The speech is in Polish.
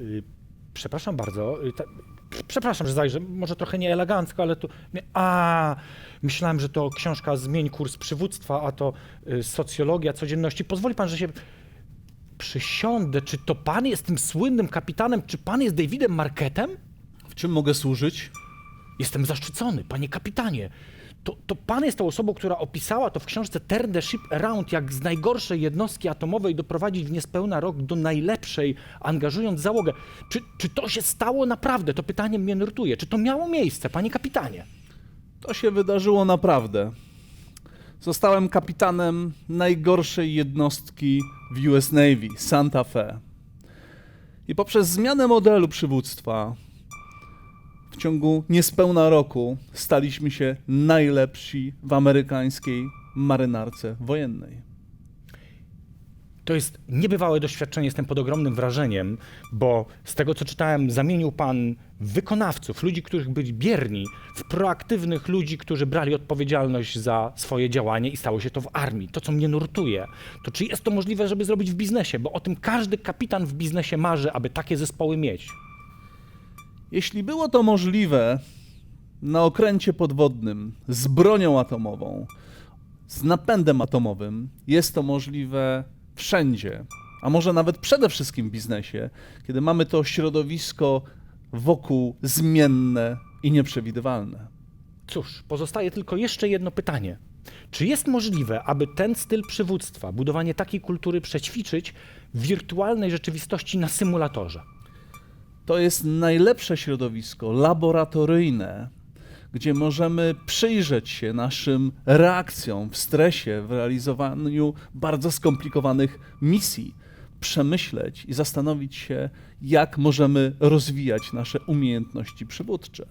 Y, Przepraszam bardzo. y, Ta, przepraszam, że zajrzę. Może trochę nieelegancko, ale tu. A, myślałem, że to książka Zmień kurs przywództwa, a to y, socjologia codzienności. Pozwoli pan, że się przysiądę. Czy to pan jest tym słynnym kapitanem? Czy pan jest Davidem Marketem? W czym mogę służyć? Jestem zaszczycony, panie kapitanie. To, to pan jest tą osobą, która opisała to w książce Turn the Ship Around, jak z najgorszej jednostki atomowej doprowadzić w niespełna rok do najlepszej, angażując załogę. Czy, czy to się stało naprawdę? To pytanie mnie nurtuje. Czy to miało miejsce, panie kapitanie? To się wydarzyło naprawdę. Zostałem kapitanem najgorszej jednostki w US Navy, Santa Fe. I poprzez zmianę modelu przywództwa ciągu niespełna roku staliśmy się najlepsi w amerykańskiej marynarce wojennej. To jest niebywałe doświadczenie, jestem pod ogromnym wrażeniem, bo z tego co czytałem, zamienił pan wykonawców, ludzi, których byli bierni, w proaktywnych ludzi, którzy brali odpowiedzialność za swoje działanie i stało się to w armii. To, co mnie nurtuje, to czy jest to możliwe, żeby zrobić w biznesie, bo o tym każdy kapitan w biznesie marzy, aby takie zespoły mieć. Jeśli było to możliwe na okręcie podwodnym z bronią atomową, z napędem atomowym, jest to możliwe wszędzie, a może nawet przede wszystkim w biznesie, kiedy mamy to środowisko wokół zmienne i nieprzewidywalne. Cóż, pozostaje tylko jeszcze jedno pytanie. Czy jest możliwe, aby ten styl przywództwa, budowanie takiej kultury przećwiczyć w wirtualnej rzeczywistości na symulatorze? To jest najlepsze środowisko laboratoryjne, gdzie możemy przyjrzeć się naszym reakcjom w stresie, w realizowaniu bardzo skomplikowanych misji, przemyśleć i zastanowić się, jak możemy rozwijać nasze umiejętności przywódcze.